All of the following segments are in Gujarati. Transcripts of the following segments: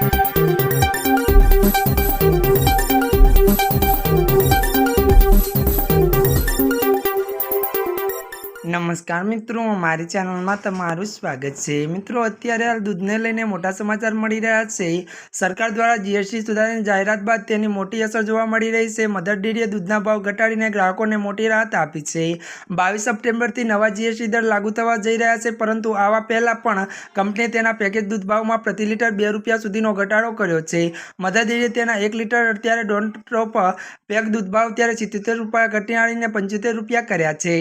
Thank you. નમસ્કાર મિત્રો, મારી ચેનલમાં તમારું સ્વાગત છે. મિત્રો, અત્યારે હાલ દૂધને લઈને મોટા સમાચાર મળી રહ્યા છે. સરકાર દ્વારા જીએસટી સુધારાની જાહેરાત બાદ તેની મોટી અસર જોવા મળી રહી છે. મધર ડેરીએ દૂધના ભાવ ઘટાડીને ગ્રાહકોને મોટી રાહત આપી છે. બાવીસ સપ્ટેમ્બરથી નવા જીએસટી દર લાગુ થવા જઈ રહ્યા છે, પરંતુ આવા પહેલાં પણ કંપનીએ તેના પેકેજ દૂધ ભાવમાં પ્રતિ લીટર બે રૂપિયા સુધીનો ઘટાડો કર્યો છે. મધર ડેરીએ તેના એક લીટર અત્યારે ડોન્ટ ટ્રોપ પેક દૂધ ભાવ ત્યારે સિત્તોતેર રૂપિયા ઘટાડીને પંચોતેર રૂપિયા કર્યા છે.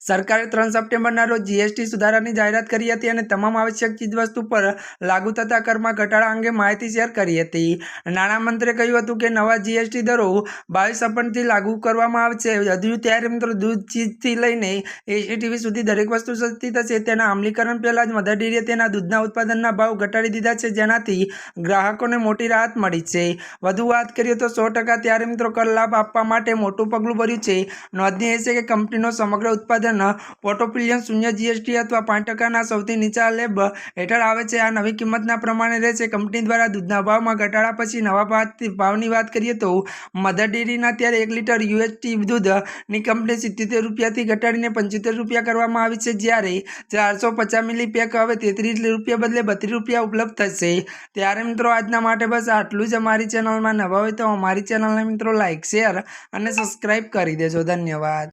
સરકારે ત્રણ સપ્ટેમ્બરના રોજ જીએસટી સુધારાની જાહેરાત કરી હતી અને તમામ આવશ્યક ચીજવસ્તુ પર લાગુ થતા કરમાં ઘટાડા અંગે માહિતી શેર કરી હતી. નાણામંત્રીએ કહ્યું હતું કે નવા જીએસટી દરો બાવીસ અપનથી લાગુ કરવામાં આવશે. હજુ ત્યારે મિત્રો દૂધ ચીજથી લઈને એસીટીવી સુધી દરેક વસ્તુ સસ્તી થશે. તેના અમલીકરણ પહેલાં જ મધર ડેરીએ તેના દૂધના ઉત્પાદનના ભાવ ઘટાડી દીધા છે. જેનાથી ગ્રાહકોને મોટી રાહત મળી છે. વધુ વાત કરીએ તો સો ટકા ત્યારે મિત્રો કર લાભ આપવા માટે મોટું પગલું ભર્યું છે. નોંધનીય છે કે કંપનીનો સમગ્ર ઉત્પાદન પોર્ટોફિલિયન શૂન્ય જીએસટી અથવા પાંચ ટકાના સૌથી નીચા લેબ હેઠળ આવે છે. આ નવી કિંમતના પ્રમાણે રહેશે કંપની દ્વારા દૂધના ભાવમાં ઘટાડા પછી નવા ભાવ ભાવની વાત કરીએ તો મધર ડેરીના ત્યારે એક લીટર યુએસટી દૂધની કંપની સિત્તોતેર રૂપિયાથી ઘટાડીને પંચોતેર રૂપિયા કરવામાં આવી છે. જ્યારે ચારસો પચાસ મિલી પેક હવે તેત્રીસ રૂપિયા બદલે બત્રીસ રૂપિયા ઉપલબ્ધ થશે. ત્યારે મિત્રો આજના માટે બસ આટલું જ અમારી ચેનલમાં નવા હોય તો અમારી ચેનલને મિત્રો લાઇક શેર અને સબસ્ક્રાઈબ કરી દેજો. ધન્યવાદ.